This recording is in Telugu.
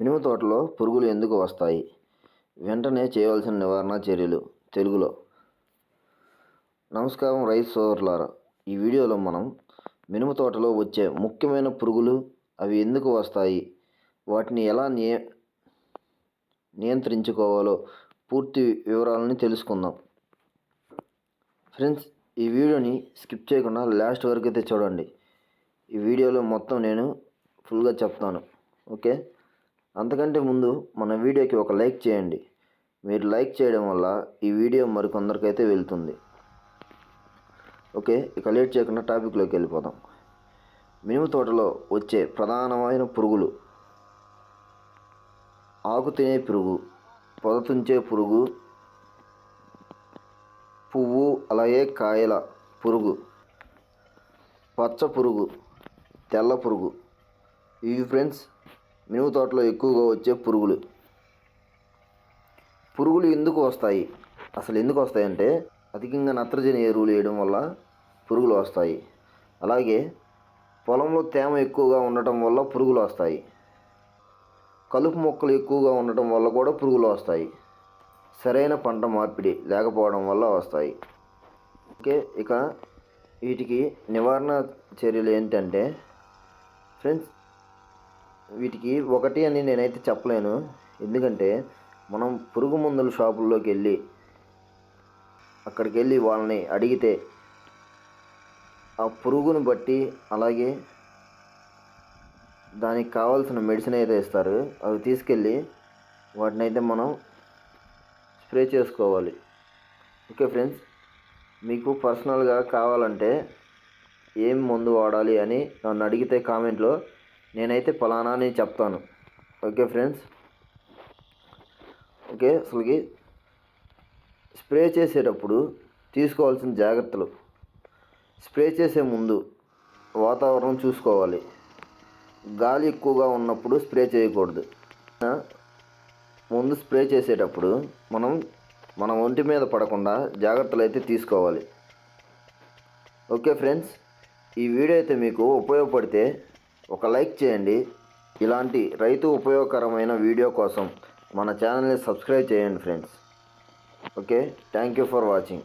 మినుము తోటలో పురుగులు ఎందుకు వస్తాయి? వెంటనే చేయవలసిన నివారణ చర్యలు తెలుగులో. నమస్కారం రైస్ సోదరులారా ఈ వీడియోలో మనం మినుము తోటలో వచ్చే ముఖ్యమైన పురుగులు అవి ఎందుకు వస్తాయి? వాటిని ఎలా నియ నియంత్రించుకోవాలో పూర్తి వివరాలని తెలుసుకుందాం. ఫ్రెండ్స్ ఈ వీడియోని స్కిప్ చేయకుండా లాస్ట్ వరకు అయితే చూడండి. ఈ వీడియోలో మొత్తం నేను ఫుల్గా చెప్తాను. ఓకే? అంతకంటే ముందు మన వీడియోకి ఒక లైక్ చేయండి. మీరు లైక్ చేయడం వల్ల ఈ వీడియో మరికొందరికైతే వెళ్తుంది. ఓకే ఇక లేట్ చేయకుండా టాపిక్లోకి వెళ్ళిపోదాం. మినుము తోటలో వచ్చే ప్రధానమైన పురుగులు. ఆకు తినే పురుగు పొదతుంచే పురుగు పువ్వు అలాగే కాయల పురుగు పచ్చ పురుగు తెల్ల పురుగు. ఇవి ఫ్రెండ్స్ మినుము తోటలో ఎక్కువగా వచ్చే పురుగులు. పురుగులు ఎందుకు వస్తాయి? అసలు ఎందుకు వస్తాయంటే అధికంగా నత్రజని ఎరువులు వేయడం వల్ల పురుగులు వస్తాయి. అలాగే పొలంలో తేమ ఎక్కువగా ఉండటం వల్ల పురుగులు వస్తాయి. కలుపు మొక్కలు ఎక్కువగా ఉండటం వల్ల కూడా పురుగులు వస్తాయి. సరైన పంట మార్పిడి లేకపోవడం వల్ల వస్తాయి. ఓకే ఇక వీటికి నివారణ చర్యలు ఏంటంటే ఫ్రెండ్స్ వీటికి ఒకటి అని నేనైతే చెప్పలేను. ఎందుకంటే మనం పురుగు మందుల షాపుల్లోకి వెళ్ళి అక్కడికి వెళ్ళి వాళ్ళని అడిగితే ఆ పురుగును బట్టి అలాగే దానికి కావాల్సిన మెడిసిన్ అయితే ఇస్తారు అవి తీసుకెళ్ళి వాటిని అయితే మనం స్ప్రే చేసుకోవాలి. ఓకే ఫ్రెండ్స్ మీకు పర్సనల్గా కావాలంటే ఏం మందు వాడాలి అని నన్ను అడిగితే కామెంట్లో నేనైతే ఫలానా అని చెప్తాను. Okay friends? ఓకే అసలుకి స్ప్రే చేసేటప్పుడు తీసుకోవాల్సిన జాగ్రత్తలు. స్ప్రే చేసే ముందు వాతావరణం చూసుకోవాలి. గాలి ఎక్కువగా ఉన్నప్పుడు స్ప్రే చేయకూడదు. ముందు స్ప్రే చేసేటప్పుడు మనం మన ఒంటి మీద పడకుండా జాగ్రత్తలు అయితే తీసుకోవాలి. Okay friends? ఈ వీడియో అయితే మీకు ఉపయోగపడితే ఒక లైక్ చేయండి. ఇలాంటి రైతు ఉపయోగకరమైన వీడియో కోసం మన ఛానల్ని సబ్స్క్రైబ్ చేయండి friends. Okay? Thank you for watching.